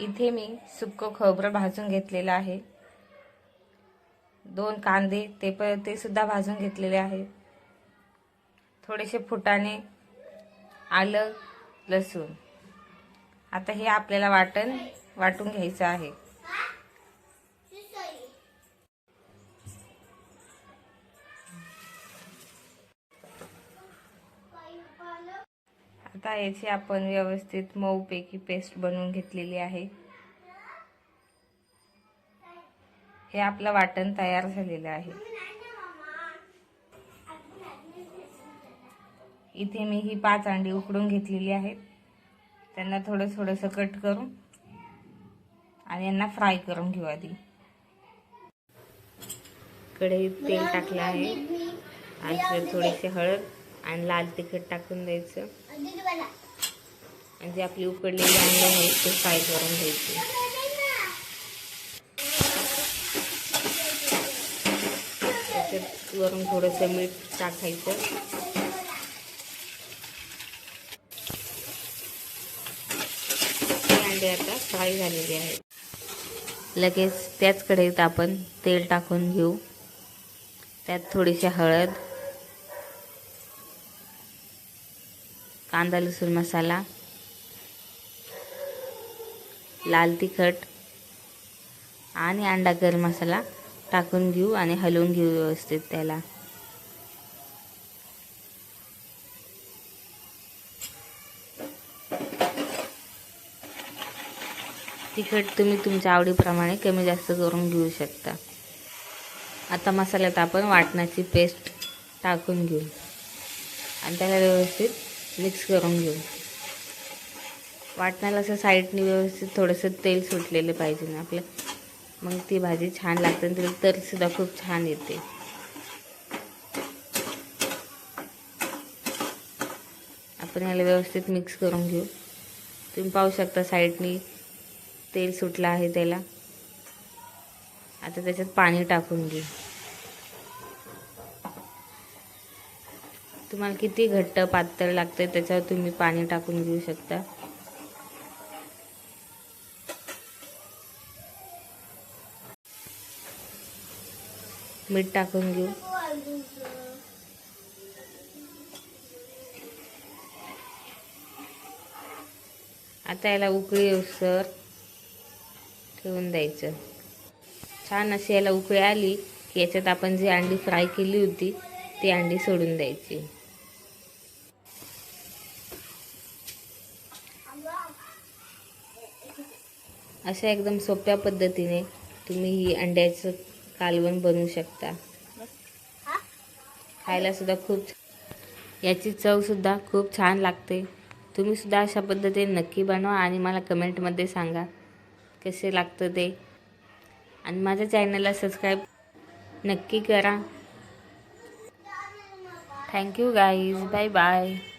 इथे मी सुक्क खोबरं भाजून घेतलेलं आहे. दोन कांदे ते प ते सुद्धा भाजून घेतलेले आहे. थोडेसे फुटाणे आलं लसूण. आता हे आपल्याला वाटण वाटून घ्यायचं आहे. आता याची आपण व्यवस्थित मऊपैकी पेस्ट बनवून घेतलेली आहे. हे आपलं वाटण तयार झालेलं आहे. इथे मी ही पाच अंडी उकडून घेतलेली आहेत. त्यांना थोडं थोडंसं कट करून आणि यांना फ्राय करून घेऊ आधी. कढईत तेल टाकलं आहे. आणि थोडीशी हळद आणि लाल तिखट टाकून द्यायचं. आणि जे आपली उकडलेली अंडी आहेत ते फ्राय करून घ्यायचे. त्याच्यात वरून थोडंसं मीठ टाकायचं. अंडे आता फ्राय झालेले आहेत. लगेच त्याच कढईत आपण तेल टाकून घेऊ. त्यात थोडीशी हळद कांदा लसूण मसाला लाल तिखट आणि अंडा गरम मसाला टाकून घेऊ आणि हलवून घेऊ व्यवस्थित त्याला. तिखट तुम्ही तुमच्या आवडीप्रमाणे कमी जास्त करून घेऊ शकता. आता मसाल्यात आपण वाटणाची पेस्ट टाकून घेऊ. आणि त्याला व्यवस्थित मिक्स करून घेऊ. वाटणाला असं साईडने व्यवस्थित थोडंसं तेल सुटलेलं पाहिजे ना आपलं. मग ती भाजी छान लागते आणि तिला तरीसुद्धा खूप छान येते. आपण याला व्यवस्थित मिक्स करून घेऊ. तुम्ही पाहू शकता साईडनी तेल सुटलं आहे त्याला. आता त्याच्यात पाणी टाकून घेऊ. तुम्हाला किती घट्ट पातळ लागतं त्याच्यावर तुम्ही पाणी टाकून घेऊ शकता. मीठ टाकून घेऊ. आता याला उकळी येऊसर ठेवून द्यायचं. छान अशी याला उकळी आली की याच्यात आपण जी अंडी फ्राय केली होती ती अंडी सोडून द्यायची. अशा एकदम सोप्या पद्धतीने तुम्ही ही अंड्याचं कालवण बनवू शकता. खायला सुद्धा खूप याची चवसुद्धा खूप छान लागते. तुम्ही सुद्धा अशा पद्धतीने नक्की बनवा आणि मला कमेंटमध्ये सांगा कसे लागतं ते. आणि माझ्या चॅनलला सबस्क्राईब नक्की करा. Thank you guys. Bye bye.